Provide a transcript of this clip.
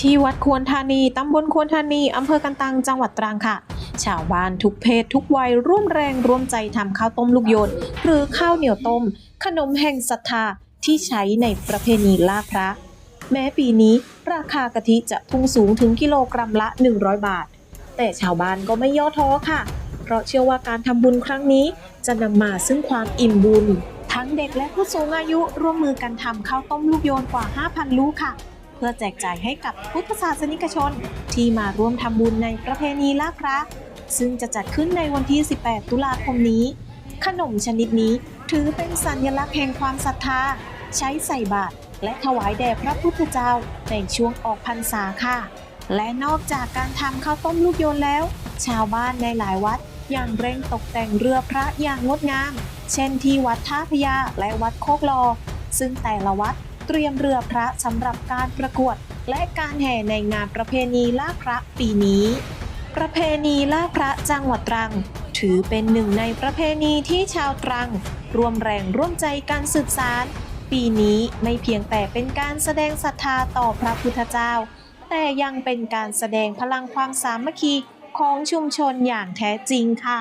ที่วัดควรธานี ตำบลควรธานี อำเภอกันตัง จังหวัดตรังค่ะ ชาวบ้านทุกเพศทุกวัยร่วมแรงร่วมใจทำข้าวต้มลูกโยน หรือข้าวเหนียวต้ม ขนมแห่งศรัทธาที่ใช้ในประเพณีลากพระ แม้ปีนี้ราคากะทิจะพุ่งสูงถึงกิโลกรัมละ 100 บาท แต่ชาวบ้านก็ไม่ย่อท้อค่ะ เพราะเชื่อว่าการทำบุญครั้งนี้จะนำมาซึ่งความอิ่มบุญ ทั้งเด็กและผู้สูงอายุร่วมมือกันทำข้าวต้มลูกโยนกว่า 5,000 ลูกค่ะ พื่อแจกจ่ายให้กับพุทธศาสนิกชน ที่มาร่วมทำบุญในประเพณีลากพระซึ่งจะจัดขึ้นในวันที่ 18 ตุลาคมนี้ ขนมชนิดนี้ถือเป็นสัญลักษณ์แห่งความศรัทธา ใช้ใส่บาตรและถวายแด่พระพุทธเจ้าในช่วงออกพรรษาค่ะ และนอกจากการทำข้าวต้มลูกโยนแล้ว ชาวบ้านในหลายวัดยังเร่งตกแต่งเรือพระอย่างงดงาม เช่นที่วัดท่าพยาและวัดโคกลอ ซึ่งแต่ละวัด เตรียมเรือพระสำหรับการประกวด และการแห่ในงานประเพณีลากพระปีนี้ ประเพณีลากพระจังหวัดตรัง ถือเป็นหนึ่งในประเพณีที่ชาวตรังร่วมแรงร่วมใจการสืบสารปีนี้ไม่เพียงแต่เป็นการแสดงศรัทธาต่อพระพุทธเจ้า แต่ยังเป็นการแสดงพลังความสามัคคีของชุมชนอย่างแท้จริงค่ะ